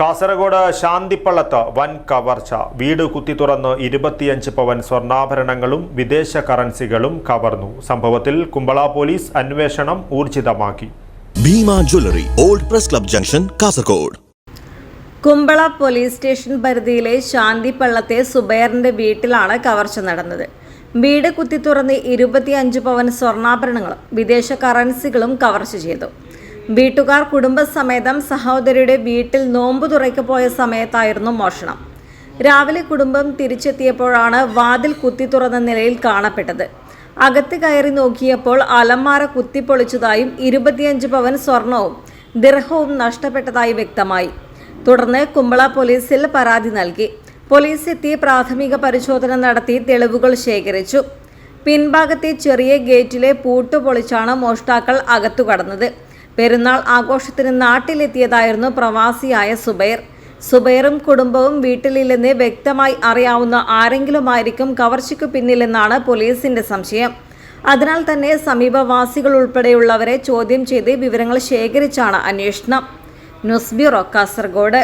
കാസർഗോഡ് ശാന്തിപ്പള്ളത്ത് വൻ കവർച്ച. വീട് കുത്തി തുറന്ന് ഇരുപത്തിയഞ്ച് പവൻ സ്വർണാഭരണങ്ങളും വിദേശ കറൻസികളും കവർന്നു. സംഭവത്തിൽ കുമ്പള പോലീസ് അന്വേഷണം ഊർജിതമാക്കി. Bhima jewellery old press club junction Kasaragod. Kumbla police station പരിധിയിലെ ശാന്തിപ്പള്ളത്തെ സുബൈറിന്റെ വീട്ടിലാണ് കവർച്ച നടന്നത്. വീട് കുത്തി തുറന്ന് ഇരുപത്തിയഞ്ച് പവൻ സ്വർണാഭരണങ്ങളും വിദേശ കറൻസികളും കവർച്ച ചെയ്തു. വീട്ടുകാർ കുടുംബസമേതം സഹോദരിയുടെ വീട്ടിൽ നോമ്പ് തുറയ്ക്ക് പോയ സമയത്തായിരുന്നു മോഷണം. രാവിലെ കുടുംബം തിരിച്ചെത്തിയപ്പോഴാണ് വാതിൽ കുത്തി തുറന്ന നിലയിൽ കാണപ്പെട്ടത്. അകത്ത് കയറി നോക്കിയപ്പോൾ അലമാര കുത്തിപ്പൊളിച്ചതായും ഇരുപത്തിയഞ്ച് പവൻ സ്വർണവും ദിർഹവും നഷ്ടപ്പെട്ടതായി വ്യക്തമായി. തുടർന്ന് കുമ്പള പോലീസിൽ പരാതി നൽകി. പോലീസ് എത്തി പ്രാഥമിക പരിശോധന നടത്തി തെളിവുകൾ ശേഖരിച്ചു. പിൻഭാഗത്തെ ചെറിയ ഗേറ്റിലെ പൂട്ട് പൊളിച്ചാണ് മോഷ്ടാക്കൾ അകത്തു കടന്നത്. പെരുന്നാൾ ആഘോഷത്തിന് നാട്ടിലെത്തിയതായിരുന്നു പ്രവാസിയായ സുബൈർ. സുബൈറും കുടുംബവും വീട്ടിലില്ലെന്ന് വ്യക്തമായി അറിയാവുന്ന ആരെങ്കിലുമായിരിക്കും കവർച്ചയ്ക്ക് പിന്നിലെന്നാണ് പോലീസിന്റെ സംശയം. അതിനാൽ തന്നെ സമീപവാസികൾ ഉൾപ്പെടെയുള്ളവരെ ചോദ്യം ചെയ്ത് വിവരങ്ങൾ ശേഖരിച്ചാണ് അന്വേഷണം. News bureau Kasaragod.